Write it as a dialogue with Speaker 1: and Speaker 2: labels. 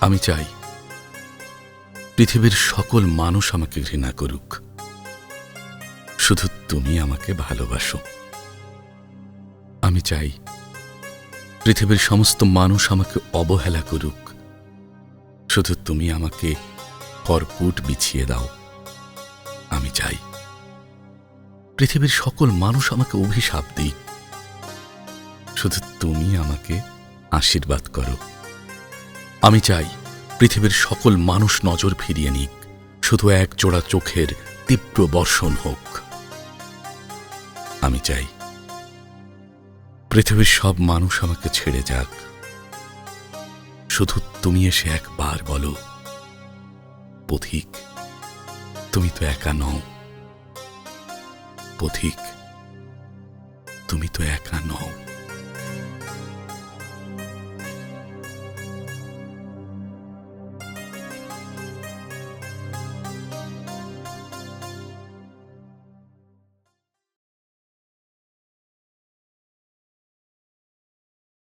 Speaker 1: আমি চাই পৃথিবীর সকল মানুষ আমাকে ঘৃণা করুক। শুধু তুমি আমাকে ভালোবাসো। আমি চাই পৃথিবীর সমস্ত মানুষ আমাকে অবহেলা করুক। শুধু তুমি আমাকে করপুট বিছিয়ে দাও। আমি চাই পৃথিবীর সকল মানুষ আমাকে অভিশাপ দিই শুধু তুমি আমাকে আশীর্বাদ করো। আমি চাই পৃথিবীর সকল মানুষ নজর ফিরিয়ে নিক, শুধু এক জোড়া চোখের তীব্র বর্ষণ হোক। আমি চাই পৃথিবীর সব মানুষ আমাকে ছেড়ে যাক। শুধু তুমি এসে একবার বলো, পথিক, তুমি তো একা নও। পথিক, তুমি তো একা নও।